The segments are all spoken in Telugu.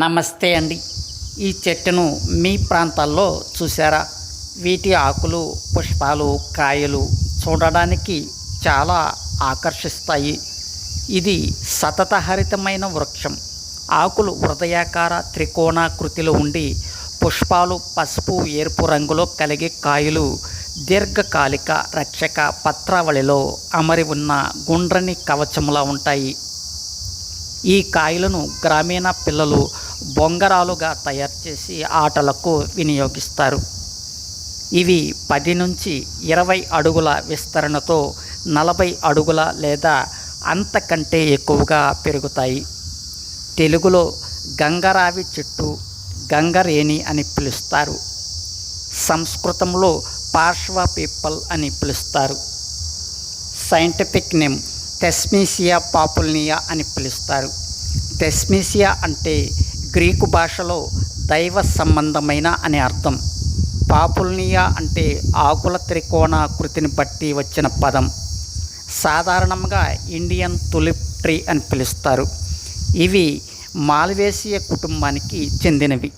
నమస్తే అండి. ఈ చెట్టును మీ ప్రాంతాల్లో చూసారా వీటి ఆకులు పుష్పాలు కాయలు చూడడానికి చాలా ఆకర్షిస్తాయి. ఇది సతతహరితమైన వృక్షం. ఆకులు హృదయాకార త్రికోణాకృతిలో ఉండి పుష్పాలు పసుపు ఎరుపు రంగులో కలిగే కాయలు దీర్ఘకాలిక రక్షక పత్రావళిలో అమరి ఉన్న గుండ్రని కవచములా ఉంటాయి. ఈ కాయలను గ్రామీణ పిల్లలు బొంగరాలుగా తయారు చేసి ఆటలకు వినియోగిస్తారు. ఇవి పది నుంచి ఇరవై అడుగుల విస్తరణతో నలభై అడుగుల లేదా అంతకంటే ఎక్కువగా పెరుగుతాయి. తెలుగులో గంగరావి చెట్టు గంగరేణి అని పిలుస్తారు. సంస్కృతంలో పార్శ్వ పీపల్ అని పిలుస్తారు. సైంటిఫిక్ నేమ్ టెస్మీసియా పాపుల్నియా అని పిలుస్తారు. తెస్మిసియా అంటే గ్రీకు భాషలో దైవ సంబంధమైన అనే అర్థం. పాపుల్నియా అంటే ఆకుల త్రికోణాకృతిని బట్టి వచ్చిన పదం. సాధారణంగా ఇండియన్ తులిప్ ట్రీ అని పిలుస్తారు. ఇవి మాల్వేసియ కుటుంబానికి చెందినవి.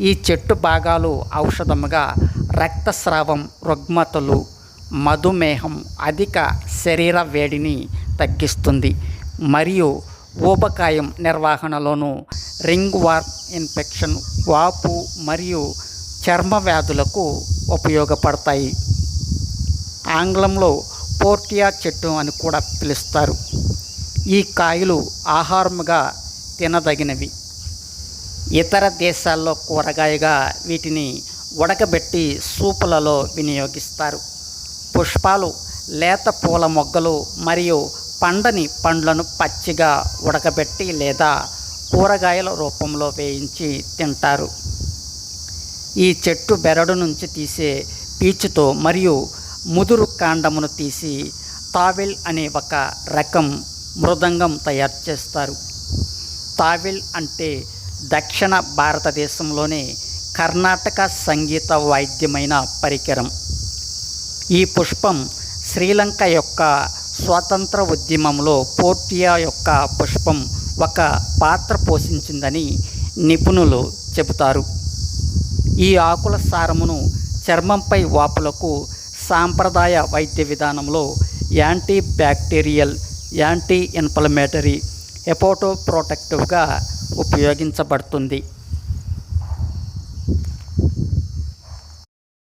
ఈ చెట్టు భాగాలు ఔషధముగా రక్తస్రావం రుగ్మతలు మధుమేహం అధిక శరీర వేడిని తగ్గిస్తుంది. మరియు ఊబకాయం నిర్వహణలోను రింగ్ వార్మ్ ఇన్ఫెక్షన్ వాపు మరియు చర్మ వ్యాధులకు ఉపయోగపడతాయి. ఆంగ్లంలో పోర్టియా చెట్టు అని కూడా పిలుస్తారు. ఈ కాయలు ఆహారముగా తినదగినవి. ఇతర దేశాల్లో కూరగాయగా వీటిని ఉడకబెట్టి సూపులలో వినియోగిస్తారు. పుష్పాలు లేత పూల మొగ్గలు మరియు పండని పండ్లను పచ్చిగా ఉడకబెట్టి లేదా కూరగాయల రూపంలో వేయించి తింటారు. ఈ చెట్టు బెరడు నుంచి తీసే పీచుతో మరియు ముదురు కాండమును తీసి తావిల్ అనే ఒక రకం మృదంగం తయారు చేస్తారు. తావిల్ అంటే దక్షిణ భారతదేశంలోనే కర్ణాటక సంగీత వాయిద్యమైన పరికరం. ఈ పుష్పం శ్రీలంక యొక్క స్వాతంత్ర ఉద్యమంలో పోర్టియా యొక్క పుష్పం ఒక పాత్ర పోషించిందని నిపుణులు చెబుతారు. ఈ ఆకుల సారమును చర్మంపై వాపులకు సాంప్రదాయ వైద్య విధానంలో యాంటీ బ్యాక్టీరియల్ యాంటీ ఇన్ఫ్లమేటరీ ఎపోటోప్రొటెక్టివ్గా ఉపయోగించబడుతుంది.